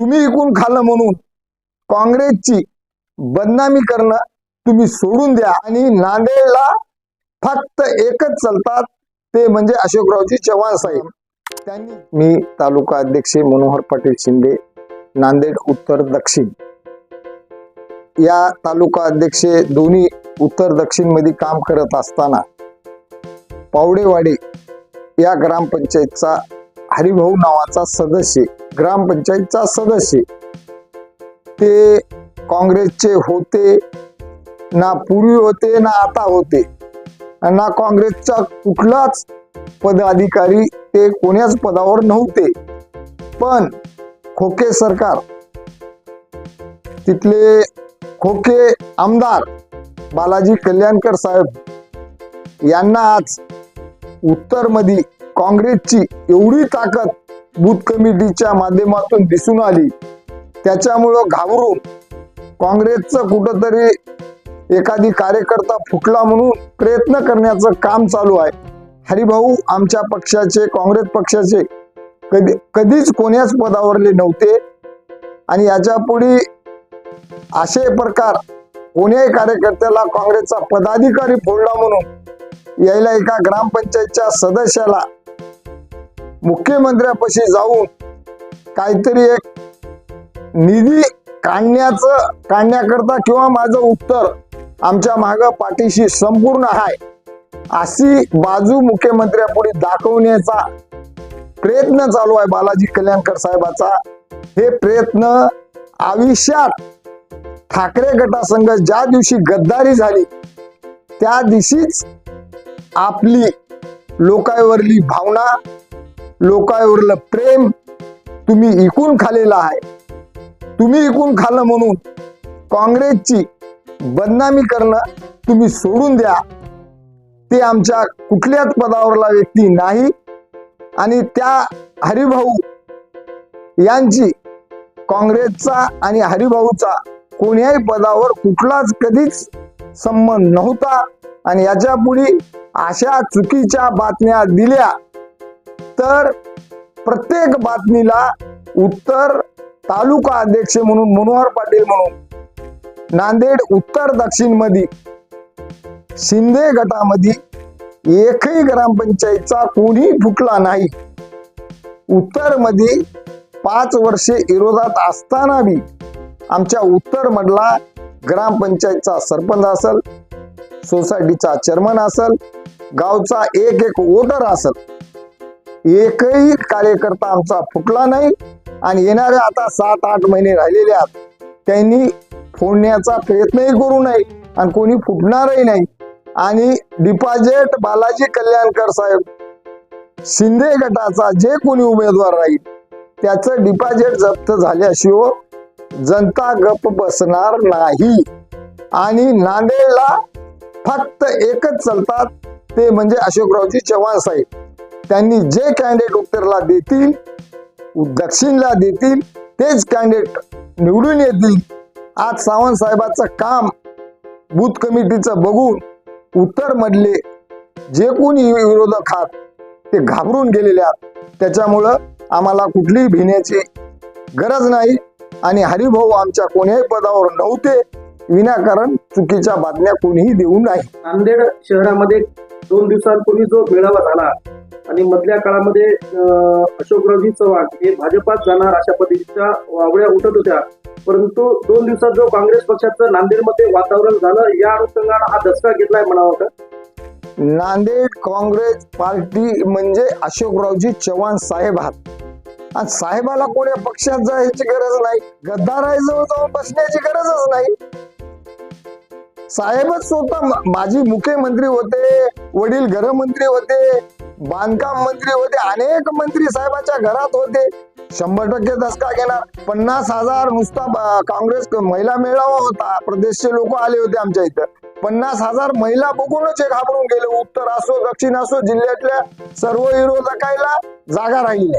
तुम्ही इकून खाल्लं म्हणून काँग्रेसची बदनामी करणं तुम्ही सोडून द्या आणि नांदेडला फक्त एकच चालतात ते म्हणजे अशोकरावजी चव्हाण साहेब. त्यांनी मी तालुका अध्यक्ष मनोहर पाटील शिंदे नांदेड उत्तर दक्षिण. या तालुका अध्यक्ष दोन्ही उत्तर दक्षिणमध्ये काम करत असताना पावडेवाडी या ग्रामपंचायतचा हरिभाऊ नावाचा सदस्य ग्रामपंचायतचा सदस्य. ते काँग्रेसचे होते ना पूर्वी होते ना आता होते. ना काँग्रेसचा कुठलाच पदाधिकारी ते कोण्याच पदावर नव्हते. पण खोके सरकार तिथले खोके आमदार बालाजी कल्याणकर साहेब यांना आज उत्तरमध्ये काँग्रेसची एवढी ताकद बूथ कमिटीच्या माध्यमातून दिसून आली त्याच्यामुळं घाबरून काँग्रेसचं कुठंतरी एखादी कार्यकर्ता फुटला म्हणून प्रयत्न करण्याचं काम चालू आहे. हरिभाऊ आमच्या पक्षाचे काँग्रेस पक्षाचे कधी कधीच कोण्याच पदावरले नव्हते आणि याच्यापुढे असे प्रकार कोण्याही कार्यकर्त्याला काँग्रेसचा पदाधिकारी फोडला म्हणून यायला एका ग्रामपंचायतच्या सदस्याला मुख्यमंत्र्यापाशी जाऊन काहीतरी एक निधी काढण्याचं काढण्याकरता किंवा माझं उत्तर आमच्या माग पाठीशी संपूर्ण आहे अशी बाजू मुख्यमंत्र्यापुढे दाखवण्याचा प्रयत्न चालू आहे बालाजी कल्याणकर साहेबाचा. हे प्रयत्न आयुष्यात ठाकरे गटासंघ ज्या दिवशी गद्दारी झाली त्या दिवशीच आपली लोकांवरली भावना लोकांवरलं प्रेम तुम्ही इकून खालेला आहे. तुम्ही इकून खाल्लं म्हणून काँग्रेसची बदनामी करणं तुम्ही सोडून द्या. ते आमच्या कुठल्याच पदावरला व्यक्ती नाही आणि त्या हरिभाऊ यांची काँग्रेसचा आणि हरिभाऊचा कोण्याही पदावर कुठलाच कधीच संबंध नव्हता. आणि याच्यापुढे अशा चुकीच्या बातम्या दिल्या तर प्रत्येक बातमीला उत्तर तालुका अध्यक्ष म्हणून मनोहर पाटील म्हणून नांदेड उत्तर दक्षिणमध्ये शिंदे गटामध्ये एकही ग्रामपंचायतचा कोणी फुटला नाही. उत्तरमध्ये पाच वर्षे विरोधात असताना बी आमच्या उत्तर मधला ग्रामपंचायतचा सरपंच असल सोसायटीचा चेअरमन असल गावचा एक एक वोटर असल एकही कार्यकर्ता आमचा फुटला नाही. आणि येणाऱ्या आता सात आठ महिने राहिलेले आहेत. त्यांनी फोडण्याचा प्रयत्नही करू नये आणि कोणी फुटणारही नाही. आणि डिपॉझिट बालाजी कल्याणकर साहेब शिंदे गटाचा जे कोणी उमेदवार राहील त्याचं डिपॉझिट जप्त झाल्याशिवाय जनता गप बसणार नाही. आणि नांदेडला फक्त एकच चालतात ते म्हणजे अशोकरावजी चव्हाण साहेब. त्यांनी जे कॅन्डिडेट उत्तरला देतील दक्षिणला देतील तेच कॅन्डिडेट निवडून येतील. आज सावंत साहेबाचं काम बूथ कमिटीचं बघून उत्तर मधले जे कोणी विरोधक आहात ते घाबरून गेलेले आहात. त्याच्यामुळं आम्हाला कुठलीही भिण्याची गरज नाही आणि हरिभाऊ आमच्या कोणीही पदावर नव्हते विनाकारण चुकीच्या बातम्या कोणीही देऊ नाही. नांदेड शहरामध्ये दोन दिवसांपूर्वी जो मेळावा झाला आणि मधल्या काळामध्ये अशोकरावजी चव्हाण हे भाजपात जाणार अशा पद्धतीच्या वावड्या उठत होत्या. परंतु दोन दिवसात जो काँग्रेस पक्षाचं नांदेडमध्ये वातावरण झालं या अनुषंगानं हा धसका घेतलाय म्हणावं का नांदेड काँग्रेस पार्टी म्हणजे अशोकरावजी चव्हाण साहेब आहात. आणि साहेबाला कोण्या पक्षात जायची गरज नाही गद्दाराजवळ जाऊन बसण्याची गरजच नाही. साहेबच स्वतः माजी मुख्यमंत्री होते वडील गृहमंत्री होते बांधकाम मंत्री होते अनेक मंत्री साहेबांच्या घरात होते. शंभर टक्के दसका घेणार. पन्नास हजार नुसता काँग्रेस महिला मेळावा होता. प्रदेशचे लोक आले होते आमच्या इथं. पन्नास हजार महिला बघूनच हे घाबरून गेले. उत्तर असो दक्षिण असो जिल्ह्यातल्या सर्व विरोधकायला जागा राहिली